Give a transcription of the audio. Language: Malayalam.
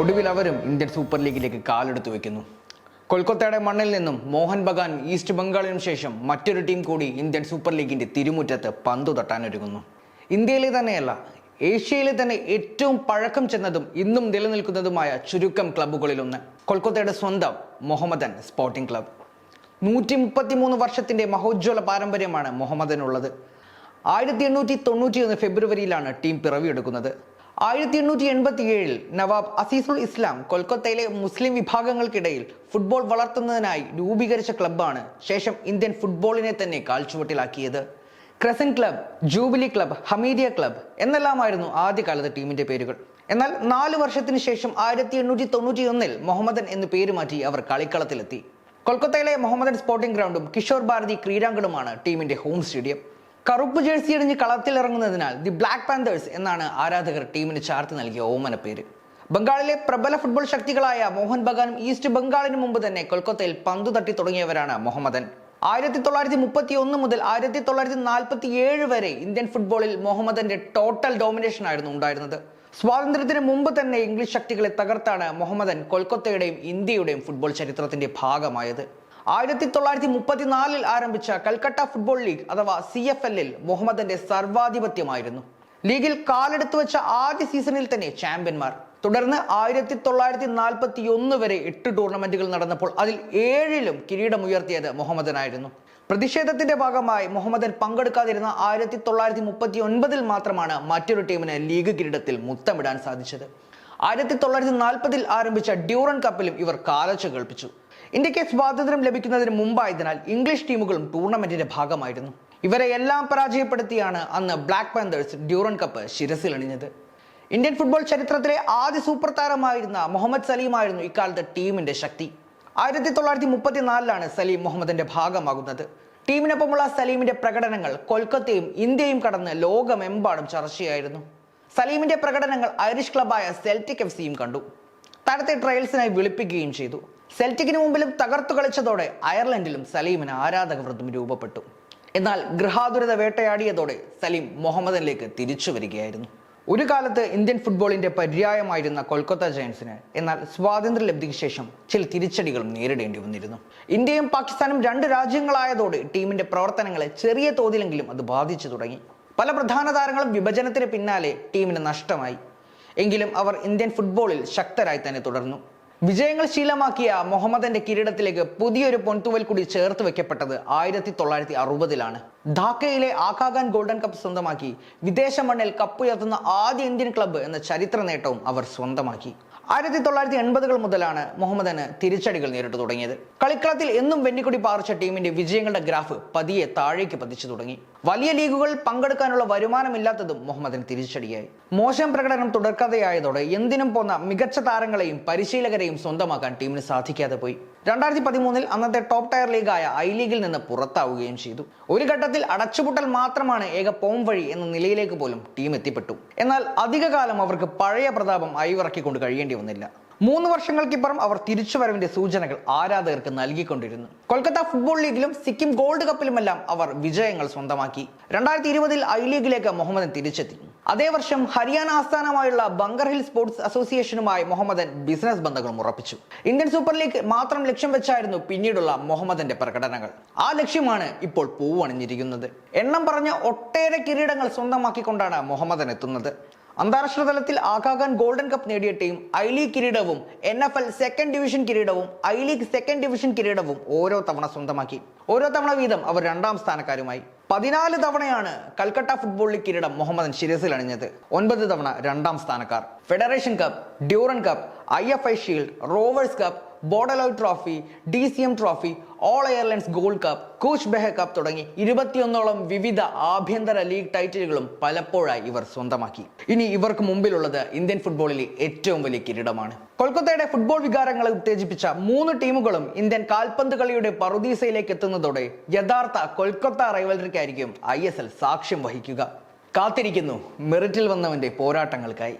ഒടുവിൽ അവരും ഇന്ത്യൻ സൂപ്പർ ലീഗിലേക്ക് കാലെടുത്തു വെക്കുന്നു. കൊൽക്കത്തയുടെ മണ്ണിൽ നിന്നും മോഹൻ ബഗാൻ ഈസ്റ്റ് ബംഗാളിനും ശേഷം മറ്റൊരു ടീം കൂടി ഇന്ത്യൻ സൂപ്പർ ലീഗിന്റെ തിരുമുറ്റത്ത് പന്തു തട്ടാനൊരുങ്ങുന്നു ഇന്ത്യയിലെ തന്നെയല്ല ഏഷ്യയിലെ തന്നെ ഏറ്റവും പഴക്കം ചെന്നതും ഇന്നും നിലനിൽക്കുന്നതുമായ ചുരുക്കം ക്ലബ്ബുകളിലൊന്ന് കൊൽക്കത്തയുടെ സ്വന്തം മുഹമ്മദൻ സ്പോർട്ടിംഗ് ക്ലബ്. നൂറ്റി മുപ്പത്തിമൂന്ന് വർഷത്തിന്റെ മഹോജ്വല പാരമ്പര്യമാണ് മുഹമ്മദനുള്ളത്. ആയിരത്തി എണ്ണൂറ്റി തൊണ്ണൂറ്റി ഒന്ന് ഫെബ്രുവരിയിലാണ് ടീം പിറവിയെടുക്കുന്നത്. ആയിരത്തി എണ്ണൂറ്റി എൺപത്തി ഏഴിൽ നവാബ് അസീസുൽ ഇസ്ലാം കൊൽക്കത്തയിലെ മുസ്ലിം വിഭാഗങ്ങൾക്കിടയിൽ ഫുട്ബോൾ വളർത്തുന്നതിനായി രൂപീകരിച്ച ക്ലബ്ബാണ് ശേഷം ഇന്ത്യൻ ഫുട്ബോളിനെ തന്നെ കാൽച്ചുവട്ടിലാക്കിയത്. Crescent club jubilee club Hamidia club എന്നെല്ലാമായിരുന്നു ആദ്യകാലത്ത് ടീമിന്റെ പേരുകൾ. എന്നാൽ നാല് വർഷത്തിന് ശേഷം ആയിരത്തി എണ്ണൂറ്റി തൊണ്ണൂറ്റി ഒന്നിൽ മുഹമ്മദൻ എന്ന് പേര് മാറ്റി അവർ കളിക്കളത്തിലെത്തി. കൊൽക്കത്തയിലെ മുഹമ്മദൻ സ്പോർട്ടിംഗ് ഗ്രൗണ്ടും കിഷോർ ഭാരതി ക്രീഡാങ്കണുമാണ് ടീമിന്റെ ഹോം സ്റ്റേഡിയം. കറുപ്പ് ജേഴ്സി അണിഞ്ഞ് കളത്തിലിറങ്ങുന്നതിനാൽ ദി ബ്ലാക്ക് പാന്തേഴ്സ് എന്നാണ് ആരാധകർ ടീമിന് ചാർത്ത് നൽകിയ ഓമന പേര്. ബംഗാളിലെ പ്രബല ഫുട്ബോൾ ശക്തികളായ മോഹൻ ബഗാനും ഈസ്റ്റ് ബംഗാളിന് മുമ്പ് തന്നെ കൊൽക്കത്തയിൽ പന്തു തട്ടി തുടങ്ങിയവരാണ് മുഹമ്മദൻ. ആയിരത്തി തൊള്ളായിരത്തി മുപ്പത്തി ഒന്ന് മുതൽ ആയിരത്തി തൊള്ളായിരത്തി നാൽപ്പത്തി ഏഴ് വരെ ഇന്ത്യൻ ഫുട്ബോളിൽ മുഹമ്മദന്റെ ടോട്ടൽ ഡോമിനേഷൻ ആയിരുന്നു ഉണ്ടായിരുന്നത്. സ്വാതന്ത്ര്യത്തിന് മുമ്പ് തന്നെ ഇംഗ്ലീഷ് ശക്തികളെ തകർത്താണ് മുഹമ്മദൻ കൊൽക്കത്തയുടെയും ഇന്ത്യയുടെയും ഫുട്ബോൾ ചരിത്രത്തിന്റെ ഭാഗമായത്. ആയിരത്തി തൊള്ളായിരത്തി മുപ്പത്തിനാലിൽ ആരംഭിച്ച കൽക്കട്ട ഫുട്ബോൾ ലീഗ് അഥവാ സി എഫ് എല്ലിൽ മുഹമ്മദിന്റെ സർവാധിപത്യമായിരുന്നു. ലീഗിൽ കാലെടുത്തു വെച്ച ആദ്യ സീസണിൽ തന്നെ ചാമ്പ്യന്മാർ. തുടർന്ന് ആയിരത്തി തൊള്ളായിരത്തി നാൽപ്പത്തി ഒന്ന് വരെ എട്ട് ടൂർണമെന്റുകൾ നടന്നപ്പോൾ അതിൽ ഏഴിലും കിരീടമുയർത്തിയത് മുഹമ്മദനായിരുന്നു. പ്രതിഷേധത്തിന്റെ ഭാഗമായി മുഹമ്മദൻ പങ്കെടുക്കാതിരുന്ന ആയിരത്തി തൊള്ളായിരത്തി മുപ്പത്തി ഒൻപതിൽ മാത്രമാണ് മറ്റൊരു ടീമിന് ലീഗ് കിരീടത്തിൽ മുത്തമിടാൻ സാധിച്ചത്. ആയിരത്തി തൊള്ളായിരത്തി നാൽപ്പതിൽ ആരംഭിച്ച ഡ്യൂറൻ കപ്പിലും ഇവർ കാലച്ചു കേൾപ്പിച്ചു. ഇന്ത്യയ്ക്ക് സ്വാതന്ത്ര്യം ലഭിക്കുന്നതിന് മുമ്പായതിനാൽ ഇംഗ്ലീഷ് ടീമുകളും ടൂർണമെന്റിന്റെ ഭാഗമായിരുന്നു. ഇവരെ എല്ലാം പരാജയപ്പെടുത്തിയാണ് അന്ന് ബ്ലാക്ക് പാന്തേഴ്സ് ഡ്യൂറൻ കപ്പ് ശിരസിലണിഞ്ഞത് ഇന്ത്യൻ ഫുട്ബോൾ ചരിത്രത്തിലെ ആദ്യ സൂപ്പർ താരമായിരുന്ന മുഹമ്മദ് സലീമായിരുന്നു ഇക്കാലത്തെ ടീമിന്റെ ശക്തി. ആയിരത്തി തൊള്ളായിരത്തി മുപ്പത്തിനാലിലാണ് സലീം മുഹമ്മദിന്റെ ഭാഗമാകുന്നത്. ടീമിനൊപ്പമുള്ള സലീമിന്റെ പ്രകടനങ്ങൾ കൊൽക്കത്തയും ഇന്ത്യയും കടന്ന് ലോകമെമ്പാടും ചർച്ചയായിരുന്നു. സലീമിന്റെ പ്രകടനങ്ങൾ ഐറിഷ് ക്ലബായ സെൽറ്റിക് എഫ് സിയും കണ്ടു. താരത്തെ ട്രയൽസിനായി വിളിപ്പിക്കുകയും ചെയ്തു. സെൽറ്റിക്കിന് മുമ്പിലും തകർത്തു കളിച്ചതോടെ അയർലൻഡിലും സലീമിന് ആരാധക വൃദ്ധം രൂപപ്പെട്ടു. എന്നാൽ ഗൃഹാതുരത വേട്ടയാടിയതോടെ സലീം മുഹമ്മദിലേക്ക് തിരിച്ചു വരികയായിരുന്നു. ഒരു കാലത്ത് ഇന്ത്യൻ ഫുട്ബോളിന്റെ പര്യായമായിരുന്ന കൊൽക്കത്ത ജയൻസിന് എന്നാൽ സ്വാതന്ത്ര്യ ലബ്ധിക്ക് ശേഷം ചില തിരിച്ചടികളും നേരിടേണ്ടി വന്നിരുന്നു. ഇന്ത്യയും പാകിസ്ഥാനും രണ്ട് രാജ്യങ്ങളായതോടെ ടീമിന്റെ പ്രവർത്തനങ്ങളെ ചെറിയ തോതിലെങ്കിലും അത് ബാധിച്ചു തുടങ്ങി. പല പ്രധാന താരങ്ങളും വിഭജനത്തിന് പിന്നാലെ ടീമിന് നഷ്ടമായി. എങ്കിലും അവർ ഇന്ത്യൻ ഫുട്ബോളിൽ ശക്തരായി തന്നെ തുടർന്നു. വിജയങ്ങൾ ശീലമാക്കിയ മുഹമ്മദന്റെ കിരീടത്തിലേക്ക് പുതിയൊരു പൊൻതുവൽ കൂടി ചേർത്ത് വെക്കപ്പെട്ടത് ആയിരത്തി തൊള്ളായിരത്തി അറുപതിലാണ് ധാക്കയിലെ ആകാഗാൻ ഗോൾഡൻ കപ്പ് സ്വന്തമാക്കി വിദേശ മണ്ണിൽ കപ്പുയർത്തുന്ന ആദ്യ ഇന്ത്യൻ ക്ലബ്ബ് എന്ന ചരിത്ര നേട്ടവും അവർ സ്വന്തമാക്കി. ആയിരത്തി തൊള്ളായിരത്തി എൺപതുകൾ മുതലാണ് മുഹമ്മദന് തിരിച്ചടികൾ നേരിട്ട് തുടങ്ങിയത്. കളിക്കളത്തിൽ എന്നും വെന്നിക്കൊടി പാർച്ച ടീമിന്റെ വിജയങ്ങളുടെ ഗ്രാഫ് പതിയെ താഴേക്ക് പതിച്ചു തുടങ്ങി. വലിയ ലീഗുകൾ പങ്കെടുക്കാനുള്ള വരുമാനമില്ലാത്തതും മുഹമ്മദിന് തിരിച്ചടിയായി. മോശം പ്രകടനം തുടർക്കഥയായതോടെ എന്തിനും പോന്ന മികച്ച താരങ്ങളെയും പരിശീലകരെയും സ്വന്തമാക്കാൻ ടീമിന് സാധിക്കാതെ പോയി. രണ്ടായിരത്തി പതിമൂന്നിൽ അന്നത്തെ ടോപ്പ് ടയർ ലീഗായ ഐ ലീഗിൽ നിന്ന് പുറത്താവുകയും ചെയ്തു. ഒരു ഘട്ടത്തിൽ അടച്ചുപൂട്ടൽ മാത്രമാണ് ഏക പോം വഴി എന്ന നിലയിലേക്ക് പോലും ടീം എത്തിപ്പെട്ടു. എന്നാൽ അധികകാലം അവർക്ക് പഴയ പ്രതാപം അയവിറക്കിക്കൊണ്ട് കഴിയേണ്ടി വന്നില്ല മൂന്ന് വർഷങ്ങൾക്കിപ്പുറം അവർ തിരിച്ചുവരവിന്റെ സൂചനകൾ ആരാധകർക്ക് നൽകിക്കൊണ്ടിരുന്നു. കൊൽക്കത്ത ഫുട്ബോൾ ലീഗിലും സിക്കിം ഗോൾഡ് കപ്പിലുമെല്ലാം അവർ വിജയങ്ങൾ സ്വന്തമാക്കി. രണ്ടായിരത്തി ഇരുപതിൽ ഐ ലീഗിലേക്ക് മുഹമ്മദൻ തിരിച്ചെത്തി. അതേ വർഷം ഹരിയാന ആസ്ഥാനമായുള്ള ബങ്കർ ഹിൽ സ്പോർട്സ് അസോസിയേഷനുമായി മുഹമ്മദൻ ബിസിനസ് ബന്ധങ്ങളും ഉറപ്പിച്ചു. ഇന്ത്യൻ സൂപ്പർ ലീഗ് മാത്രം ലക്ഷ്യം വെച്ചായിരുന്നു പിന്നീടുള്ള മുഹമ്മദന്റെ പ്രകടനങ്ങൾ. ആ ലക്ഷ്യമാണ് ഇപ്പോൾ പൂവണിഞ്ഞിരിക്കുന്നത്. എണ്ണം പറഞ്ഞ ഒട്ടേറെ കിരീടങ്ങൾ സ്വന്തമാക്കിക്കൊണ്ടാണ് മുഹമ്മദൻ എത്തുന്നത്. അന്താരാഷ്ട്ര തലത്തിൽ ആകാഖാൻ ഗോൾഡൻ കപ്പ് നേടിയ ടീം ഐ ലീഗ് കിരീടവും N F L second division കിരീടവും ഐ ലീഗ് സെക്കൻഡ് ഡിവിഷൻ കിരീടവും ഓരോ തവണ സ്വന്തമാക്കി. ഓരോ തവണ വീതം അവർ രണ്ടാം സ്ഥാനക്കാരുമായി. പതിനാല് തവണയാണ് കൽക്കട്ട ഫുട്ബോൾ ലീഗ് കിരീടം മുഹമ്മദൻ ശിരസിൽ അണിഞ്ഞത്. ഒൻപത് തവണ രണ്ടാം സ്ഥാനക്കാർ. Federation cup Durand cup I F A shield rovers cup Bordoloi trophy D C M trophy all airlines gold cup Cooch Behar cup തുടങ്ങി ഇരുപത്തിയൊന്നോളം വിവിധ ആഭ്യന്തര ലീഗ് ടൈറ്റിലുകളും പലപ്പോഴായി ഇവർ സ്വന്തമാക്കി. ഇനി ഇവർക്ക് മുമ്പിലുള്ളത് ഇന്ത്യൻ ഫുട്ബോളിലെ ഏറ്റവും വലിയ കിരീടമാണ്. കൊൽക്കത്തയുടെ ഫുട്ബോൾ വികാരങ്ങളെ ഉത്തേജിപ്പിച്ച മൂന്ന് ടീമുകളും ഇന്ത്യൻ കാൽപന്ത് കളിയുടെ പറുദീസയിലേക്ക് എത്തുന്നതോടെ യഥാർത്ഥ കൊൽക്കത്ത റൈവലറിക്കായിരിക്കും ഐ എസ് എൽ സാക്ഷ്യം വഹിക്കുക. കാത്തിരിക്കുന്നു മെറിറ്റിൽ വന്നവന്റെ പോരാട്ടങ്ങൾക്കായി.